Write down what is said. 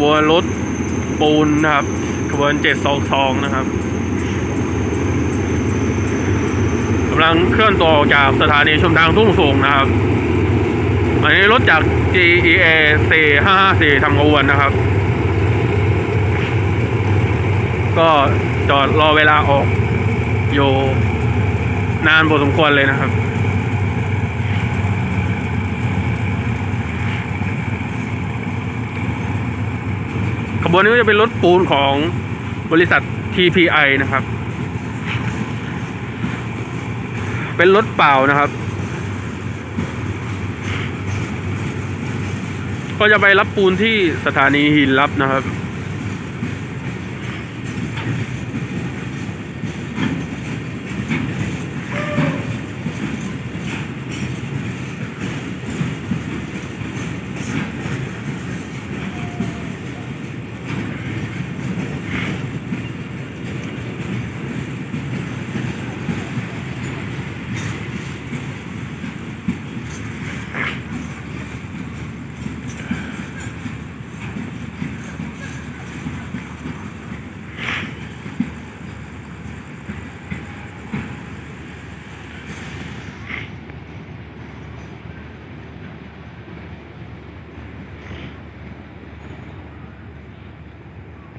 บวนรถปูนนะครับขบวนเจ็ดสองสองนะครับกำลังเคลื่อนตัวออกจากสถานีชมทางทุ่งสูงนะครับอันนี้รถจาก GEA C 5 5 4ทำขบวนนะครับ ก็จอดรอเวลาออกอยู่นานพอสมควรเลยนะครับ บวนนี้ก็จะเป็นรถปูนของบริษัท TPI นะครับ เป็นรถเปล่านะครับ ก็จะไปรับปูนที่สถานีหินรับนะครับ